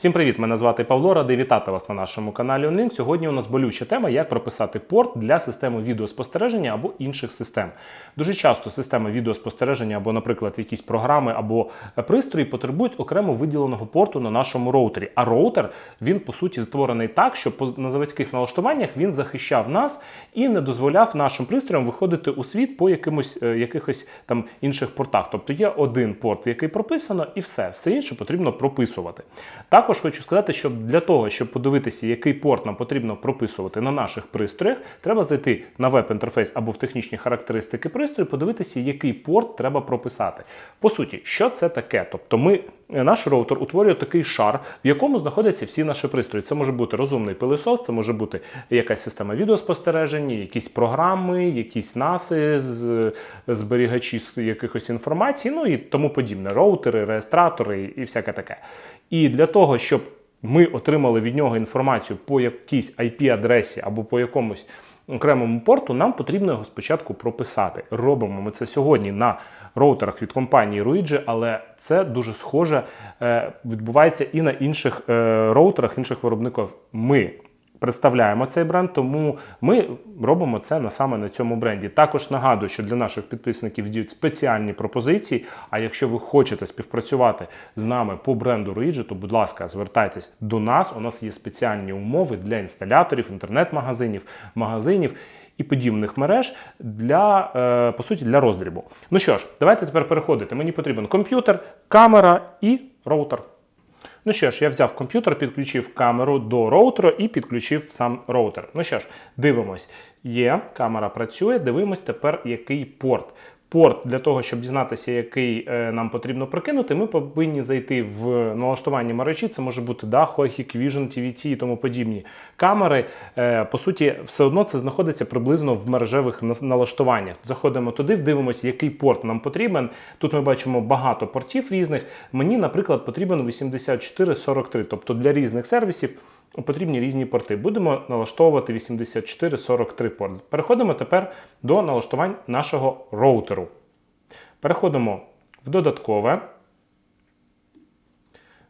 Всім привіт! Мене звати Павло. Радий вітати вас на нашому каналі Онлін. Сьогодні у нас болюча тема, як прописати порт для системи відеоспостереження або інших систем. Дуже часто системи відеоспостереження або, наприклад, якісь програми або пристрої потребують окремо виділеного порту на нашому роутері. А роутер він по суті створений так, що по- на заводських налаштуваннях він захищав нас і не дозволяв нашим пристроям виходити у світ по якимось е, якихось там інших портах. Тобто є один порт, який прописано, і все. Все інше потрібно прописувати. Також хочу сказати, що для того, щоб подивитися, який порт нам потрібно прописувати на наших пристроях, треба зайти на веб-інтерфейс або в технічні характеристики пристрою, подивитися, який порт треба прописати. По суті, що це таке? Тобто, ми. Е, Наш роутер утворює такий шар, в якому знаходяться всі наші пристрої. Це може бути розумний пилисос, це може бути якась система відеоспостереження, якісь програми, якісь наси, з- зберігачі якихось інформації, ну і тому подібне. Роутери, реєстратори і всяке таке. І для того, щоб ми отримали від нього інформацію по якійсь IP-адресі або по якомусь окремому порту, нам потрібно його спочатку прописати. Робимо ми це сьогодні на роутерах від компанії Ruigi, але це дуже схоже е, відбувається і на інших е, роутерах, інших виробників. Ми представляємо цей бренд, тому ми робимо це на саме на цьому бренді. Також нагадую, що для наших підписників діють спеціальні пропозиції. А якщо ви хочете співпрацювати з нами по бренду Ruigi, то будь ласка, звертайтесь до нас. У нас є спеціальні умови для інсталяторів, інтернет-магазинів, магазинів. І подібних мереж для е, по суті для роздрібу. Ну що ж, давайте тепер переходити. Мені потрібен комп'ютер, камера і роутер. Ну що ж, я взяв комп'ютер, підключив камеру до роутера і підключив сам роутер. Ну що ж, дивимось. Є, камера працює, дивимось тепер, який порт. Порт для того, щоб дізнатися, який е, нам потрібно прокинути, ми повинні зайти в налаштування мережі. Це може бути да, Hikvision, TVT і тому подібні камери. Е, по суті, все одно це знаходиться приблизно в мережевих налаштуваннях. Заходимо туди, дивимося, який порт нам потрібен. Тут ми бачимо багато портів різних. Мені, наприклад, потрібен 8443, тобто для різних сервісів. Потрібні різні порти. Будемо налаштовувати 8443 порт. Переходимо тепер до налаштувань нашого роутеру. Переходимо в додаткове,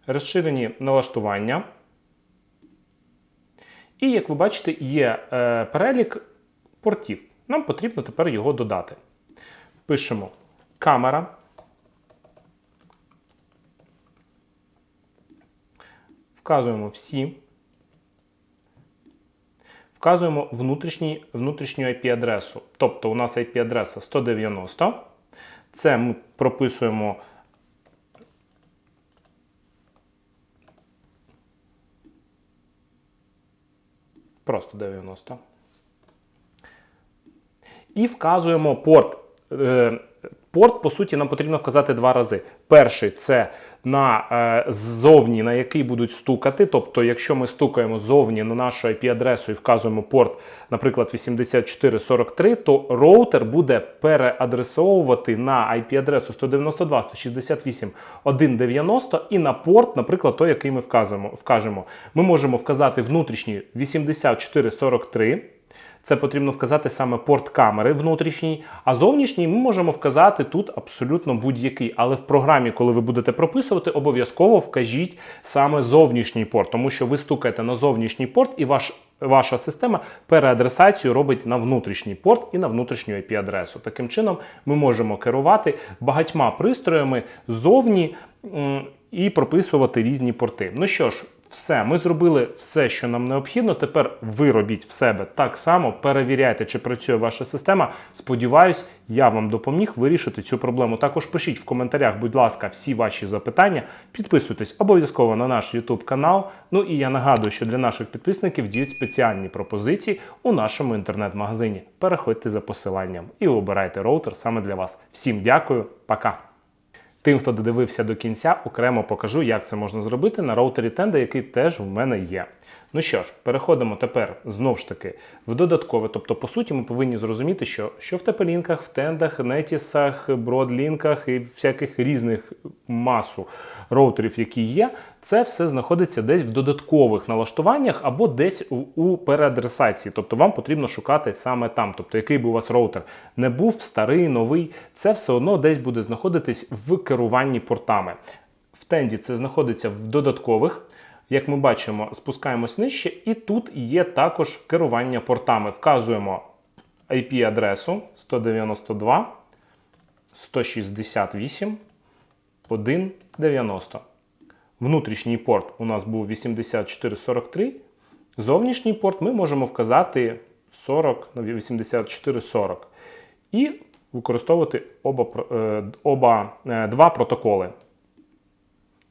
розширені налаштування. І, як ви бачите, є е, перелік портів. Нам потрібно тепер його додати. Пишемо камера. Вказуємо всі. Вказуємо внутрішній, внутрішню IP-адресу. Тобто у нас IP-адреса 190. Це ми прописуємо просто 90. І вказуємо порт. Е, Порт, по суті, нам потрібно вказати два рази. Перший це на е, ззовні, на який будуть стукати. Тобто, якщо ми стукаємо ззовні на нашу IP-адресу і вказуємо порт, наприклад, 8443, то роутер буде переадресовувати на IP-адресу 192.168.1.90 і на порт, наприклад, той, який ми вказуємо, вкажемо. Ми можемо вказати внутрішній 8443. Це потрібно вказати саме порт камери внутрішній, а зовнішній ми можемо вказати тут абсолютно будь-який. Але в програмі, коли ви будете прописувати, обов'язково вкажіть саме зовнішній порт, тому що ви стукаєте на зовнішній порт і ваш. Ваша система переадресацію робить на внутрішній порт і на внутрішню IP-адресу. Таким чином, ми можемо керувати багатьма пристроями ззовні і прописувати різні порти. Ну що ж, все, ми зробили все, що нам необхідно. Тепер ви робіть в себе так само, перевіряйте, чи працює ваша система. Сподіваюсь, я вам допоміг вирішити цю проблему. Також пишіть в коментарях, будь ласка, всі ваші запитання. Підписуйтесь обов'язково на наш YouTube канал. Ну і я нагадую, що для наших підписників діють спеціальні пропозиції у нашому інтернет-магазині. Переходьте за посиланням і обирайте роутер саме для вас. Всім дякую, пока! Тим, хто додивився до кінця, окремо покажу, як це можна зробити на роутері Tenda, який теж в мене є. Ну що ж, переходимо тепер знову ж таки в додаткове. Тобто, по суті, ми повинні зрозуміти, що, що в тепелінках, в тендах, нетісах, бродлінках і всяких різних масу роутерів, які є, це все знаходиться десь в додаткових налаштуваннях або десь у, у переадресації. Тобто вам потрібно шукати саме там. Тобто, який би у вас роутер не був, старий, новий, це все одно десь буде знаходитись в керуванні портами. В тенді це знаходиться в додаткових. Як ми бачимо, спускаємось нижче, і тут є також керування портами. Вказуємо IP-адресу 192 168 190. Внутрішній порт у нас був 8443. Зовнішній порт ми можемо вказати 40 на 8440. І використовувати оба, е, оба е, два протоколи.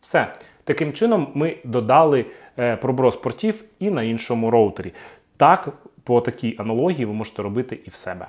Все. Таким чином ми додали пробро проброс портів і на іншому роутері. Так, по такій аналогії ви можете робити і в себе.